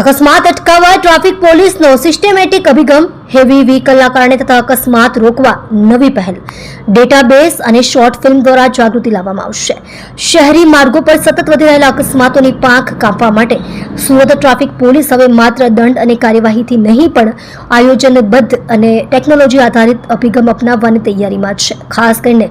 અકસ્માત અટકાવવા ટ્રાફિક પોલીસનો સિસ્ટેમેટિક અભિગમ હેવી વ્હીકલના કારણે થતા અકસ્માત રોકવા નવી પહેલ. ડેટાબેઝ અને શોર્ટ ફિલ્મ દ્વારા જાગૃતિ લાવવામાં આવશે. શહેરી માર્ગો પર સતત વધી રહેલા અકસ્માતોની પાંખ કાપવા માટે સુરત ટ્રાફિક પોલીસ હવે માત્ર દંડ અને કાર્યવાહીથી નહીં, પણ આયોજનબદ્ધ અને ટેકનોલોજી આધારિત અભિગમ અપનાવવાની તૈયારીમાં છે. ખાસ કરીને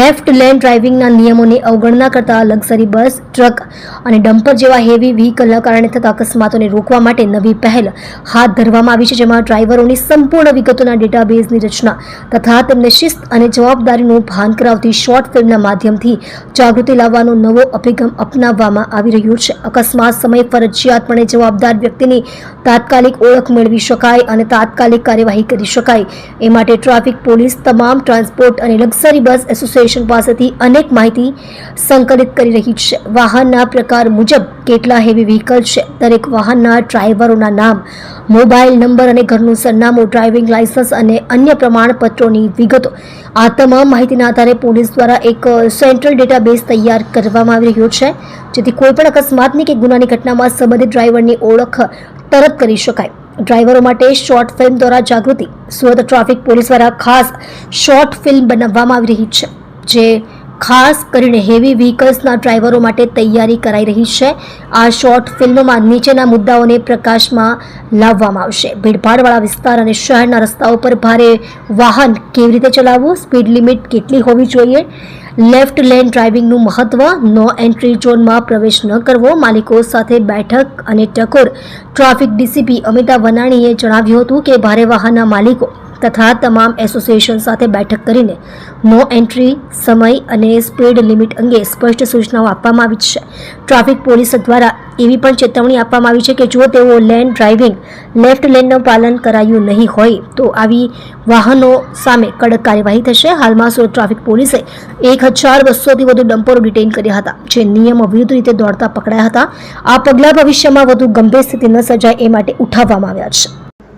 લેફ્ટ લેન ડ્રાઇવિંગના નિયમોની અવગણના કરતા લક્ઝરી બસ ટ્રક અને ડમ્પર જેવા હેવી વ્હીકલના કારણે થતા અકસ્માતોને રોકવા માટે નવી પહેલ હાથ ધરવામાં આવી છે, જેમાં ડ્રાઈવરોની સંપૂર્ણ વિગતોના ડેટાબેઝની રચના તથા તેમને શિસ્ત અને જવાબદારીનું ભાન કરાવતી શોર્ટ ફિલ્મના માધ્યમથી જાગૃતિ લાવવાનો નવો અભિગમ અપનાવવામાં આવી રહ્યો છે. અકસ્માત સમયે ફરજિયાતપણે જવાબદાર વ્યક્તિની તાત્કાલિક ઓળખ મેળવી શકાય અને તાત્કાલિક કાર્યવાહી કરી શકાય. એ માટે ટ્રાફિક પોલીસ તમામ ટ્રાન્સપોર્ટ અને લક્ઝરી બસ એસોસિએશન પાસેથી અનેક માહિતી સંકલિત કરી રહી છે. વાહનના પ્રકાર મુજબ કેટલા હેવી વ્હીકલ છે? દરેક વાહનના ડ્રાઈવરોના નામ મોબાઈલ નંબર અને ઘરનું સરનામું ડ્રાઇવિંગ લાયસન્સ અને અન્ય પ્રમાણપત્રોની વિગતો. આ તમામ માહિતીના આધારે પોલીસ દ્વારા એક સેન્ટ્રલ ડેટાબેઝ તૈયાર કરવામાં આવી રહ્યો છે, જેથી કોઈપણ અકસ્માતની કે ગુનાની ઘટનામાં સંબંધિત ડ્રાઈવરની ઓળખ તરત કરી શકાય. ડ્રાઈવરો માટે શોર્ટ ફિલ્મ દ્વારા જાગૃતિ. સુરત ટ્રાફિક પોલીસ દ્વારા ખાસ શોર્ટ ફિલ્મ બનાવવામાં આવી રહી છે, જે ખાસ કરીને હેવી વ્હીકલ્સના ડ્રાઈવરો માટે તૈયારી કરાઈ રહી છે. આ શોર્ટ ફિલ્મમાં નીચેના મુદ્દાઓને પ્રકાશમાં લાવવામાં આવશે. ભીડભાડવાળા વિસ્તાર અને શહેરના રસ્તાઓ પર ભારે વાહન કેવી રીતે ચલાવવું? સ્પીડ લિમિટ કેટલી હોવી જોઈએ? લેફ્ટ લેન ડ્રાઇવિંગનું મહત્વ? નો એન્ટ્રી ઝોનમાં પ્રવેશ ન કરવો? માલિકો સાથે બેઠક અને ટકોર? ટ્રાફિક ડીસીપી અમિતા વનાણીએ જણાવ્યું હતું કે ભારે વાહનના માલિકો તથા તમામ એસોસિએશન સાથે બેઠક કરીને નો એન્ટ્રી, સમય અને સ્પીડ લિમિટ અંગે સ્પષ્ટ સૂચનાઓ આપવામાં આવી છે. ટ્રાફિક પોલીસ દ્વારા એવી પણ ચેતવણી આપવામાં આવી છે કે જો તેઓ લેન ડ્રાઇવિંગ, લેફ્ટ લેનનું પાલન કરાયું નહીં હોય, તો આવી વાહનો સામે કડક કાર્યવાહી થશે. હાલમાં સુરત ટ્રાફિક પોલીસે એક હજાર બસોથી વધુ ડમ્પરો ડિટેઇન કર્યા હતા, જે નિયમો વિરુદ્ધ રીતે દોડતા પકડાયા હતા. આ પગલાં ભવિષ્યમાં વધુ ગંભીર સ્થિતિ ન સર્જાય એ માટે ઉઠાવવામાં આવ્યા છે.